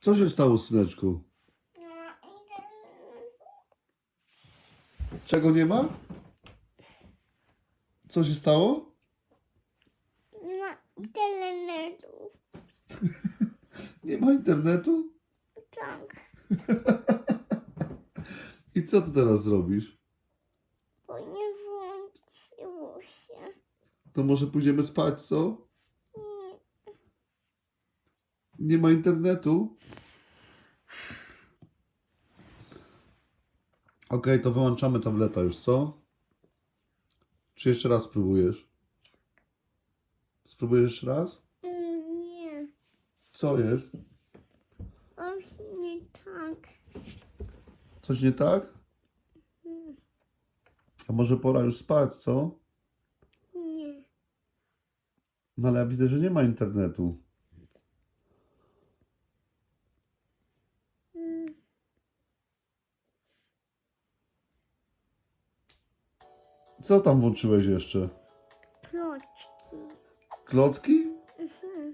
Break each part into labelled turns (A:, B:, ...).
A: Co się stało, syneczku? Czego nie ma? Co się stało?
B: Nie ma internetu.
A: Nie ma internetu?
B: Tak,
A: I co ty teraz zrobisz?
B: bo nie włączyło się.
A: To może pójdziemy spać, co?
B: Nie,
A: ma internetu? Okej, to wyłączamy tableta już, co? Czy jeszcze raz spróbujesz? Spróbujesz jeszcze raz?
B: Mm, nie.
A: Co jest?
B: Coś nie tak.
A: Coś nie tak? A może pora już spać, co?
B: Nie.
A: No ale ja widzę, że nie ma internetu. Co tam włączyłeś jeszcze?
B: Klocki.
A: Klocki?
B: Mhm.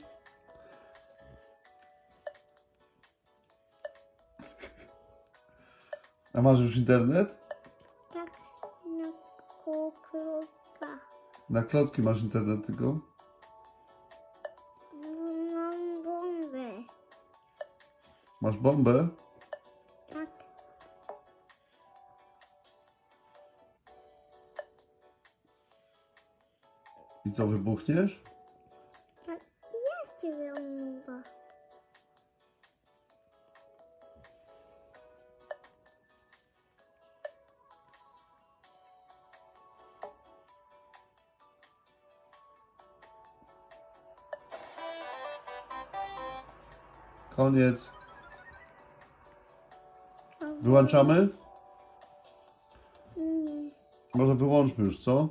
A: A masz już internet?
B: Tak, na kuklokach.
A: Na klocki masz internet tylko?
B: Mam bombę.
A: Masz bombę? I co, wybuchniesz?
B: Tak, ja cię bomba.
A: Koniec. Wyłączamy? Może wyłączmy już, co?